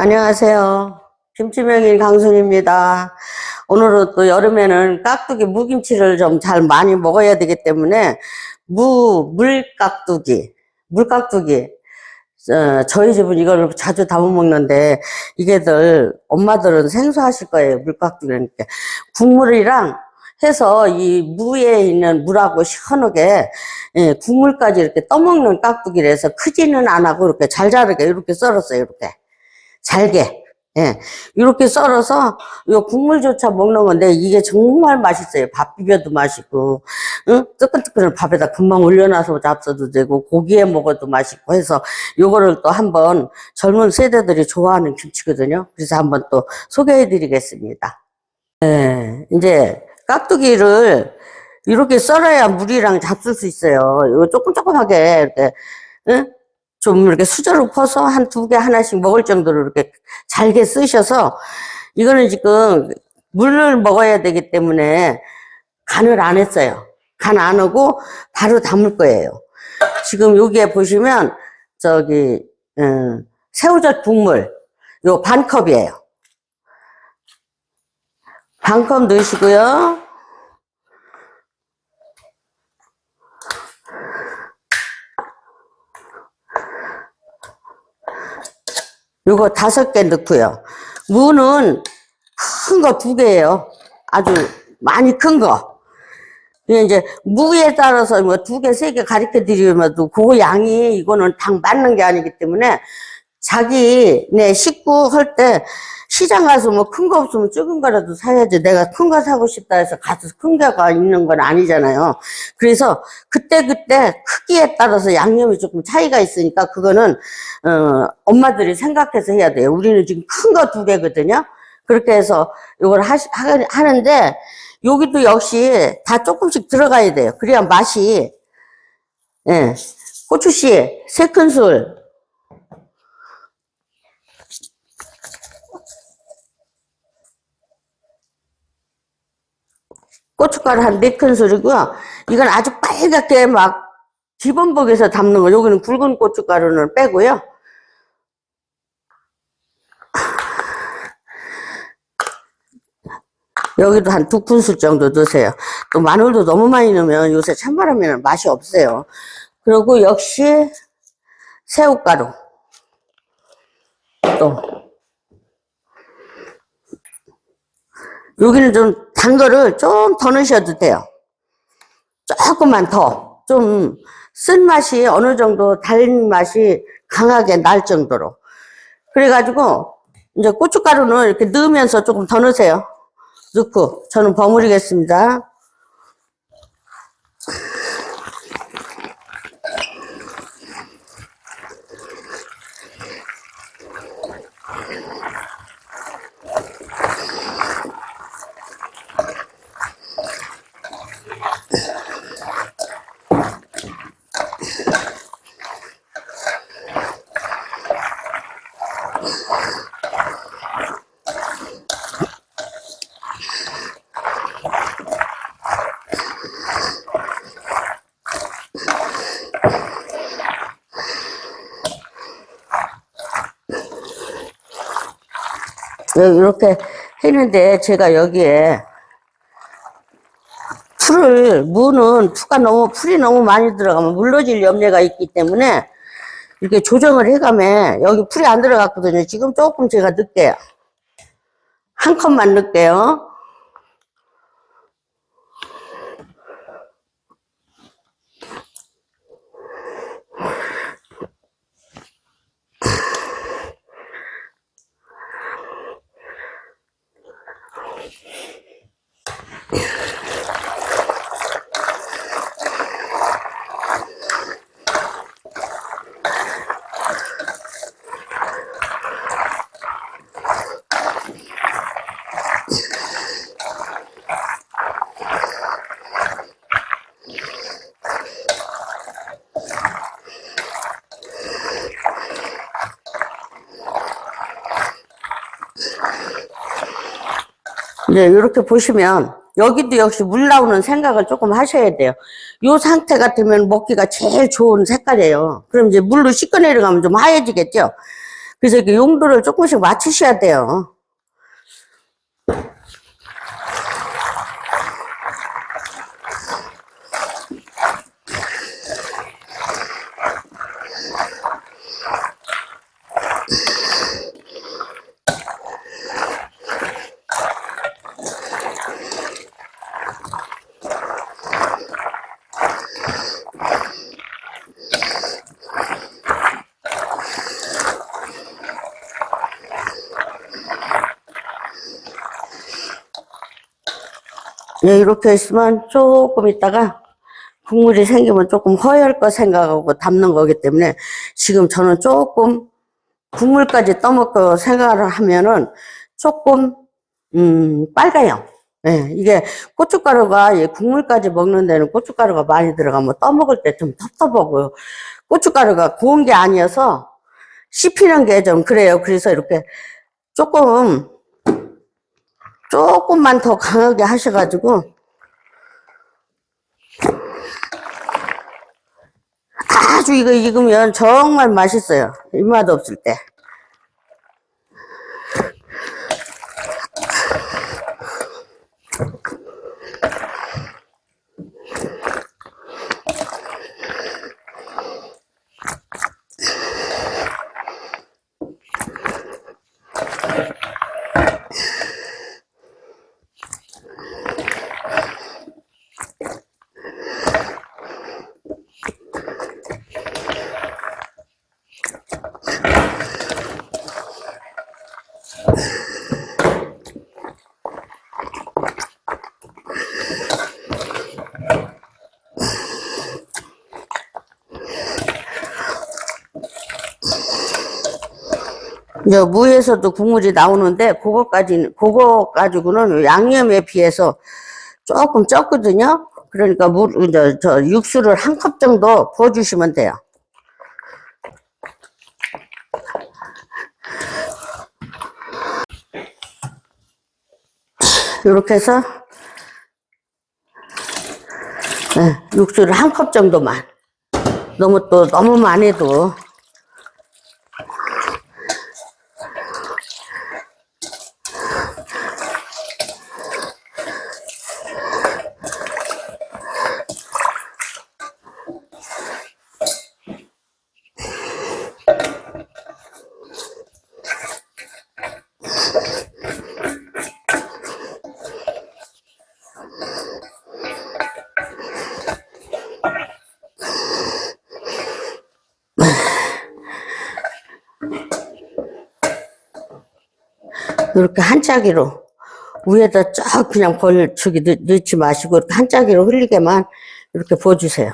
안녕하세요. 김치명인 강순입니다. 오늘은 또 여름에는 깍두기 무김치를 좀 잘 많이 먹어야 되기 때문에 무, 물깍두기, 물깍두기. 어, 저희 집은 이걸 자주 담아 먹는데 이게들 엄마들은 생소하실 거예요. 물깍두기니까 국물이랑 해서 이 무에 있는 물하고 시원하게 예, 국물까지 이렇게 떠먹는 깍두기라서 크지는 안 하고 이렇게 잘 자르게 이렇게 썰었어요. 이렇게 잘게. 예. 이렇게 썰어서 이 국물조차 먹는 건데 이게 정말 맛있어요. 밥 비벼도 맛있고, 응? 뜨끈뜨끈한 밥에다 금방 올려놔서 잡숴도 되고, 고기에 먹어도 맛있고 해서 요거를 또 한번 젊은 세대들이 좋아하는 김치거든요. 그래서 한번 또 소개해 드리겠습니다. 예. 이제 깍두기를 이렇게 썰어야 물이랑 잡술 수 있어요. 이거 조금 조금하게 이렇게, 응? 좀 이렇게 수저로 퍼서 한 두 개 하나씩 먹을 정도로 이렇게 잘게 쓰셔서 이거는 지금 물을 먹어야 되기 때문에 간을 안 했어요. 간 안 하고 바로 담을 거예요. 지금 여기에 보시면 저기 음, 새우젓 국물 요 반 컵이에요. 반 컵 넣으시고요. 요거 다섯 개 넣고요. 무는 큰 거 두 개예요. 아주 많이 큰 거. 이게 이제 무에 따라서 뭐 두 개, 세 개 가르쳐 드리면도 그 양이 이거는 당 맞는 게 아니기 때문에 자기 내 식구 할 때 시장 가서 뭐 큰 거 없으면 작은 거라도 사야지 내가 큰 거 사고 싶다 해서 가서 큰 거가 있는 건 아니잖아요. 그래서 그때 그때 크기에 따라서 양념이 조금 차이가 있으니까 그거는 어, 엄마들이 생각해서 해야 돼요. 우리는 지금 큰 거 두 개거든요. 그렇게 해서 이걸 하시, 하, 하는데 여기도 역시 다 조금씩 들어가야 돼요. 그래야 맛이 예. 고추씨 세 큰술 고춧가루 한 네 큰술이고요. 이건 아주 빨갛게 막 기본복에서 담는 거. 여기는 굵은 고춧가루는 빼고요. 여기도 한 두 큰술 정도 넣으세요. 또 마늘도 너무 많이 넣으면 요새 찬바람에는 맛이 없어요. 그리고 역시 새우가루. 또 여기는 좀 단 거를 좀 더 넣으셔도 돼요. 조금만 더. 좀 쓴맛이 어느 정도 달 맛이 강하게 날 정도로. 그래가지고 이제 고춧가루는 이렇게 넣으면서 조금 더 넣으세요. 넣고 저는 버무리겠습니다. 이렇게 했는데 제가 여기에 풀을 무는 풀가 너무 풀이 너무 많이 들어가면 물러질 염려가 있기 때문에 이렇게 조정을 해가면 여기 풀이 안 들어갔거든요. 지금 조금 제가 넣을게요. 한 컵만 넣을게요. 이제 이렇게 보시면 여기도 역시 물 나오는 생각을 조금 하셔야 돼요. 이 상태 같으면 먹기가 제일 좋은 색깔이에요. 그럼 이제 물로 씻고 내려가면 좀 하얘지겠죠? 그래서 이렇게 용도를 조금씩 맞추셔야 돼요. 이렇게 있으면 조금 있다가 국물이 생기면 조금 허열 거 생각하고 담는 거기 때문에 지금 저는 조금 국물까지 떠먹고 생각을 하면은 조금 음 빨가요. 예, 이게 고춧가루가 이 국물까지 먹는 데는 고춧가루가 많이 들어가면 떠먹을 때 좀 텁텁하고요. 고춧가루가 구운 게 아니어서 씹히는 게 좀 그래요. 그래서 이렇게 조금 조금만 더 강하게 하셔가지고 아주 이거 익으면 정말 맛있어요. 입맛 없을 때. 이제 무에서도 국물이 나오는데 그거까지는 그거 가지고는 양념에 비해서 조금 적거든요. 그러니까 물 이제 저 육수를 한 컵 정도 부어 주시면 돼요. 이렇게 해서 네, 육수를 한 컵 정도만 너무 또 너무 많이도 이렇게 한짝이로 위에다 쫙 그냥 걸치기 넣지 마시고 이렇게 한짝이로 흘리게만 이렇게 부어주세요.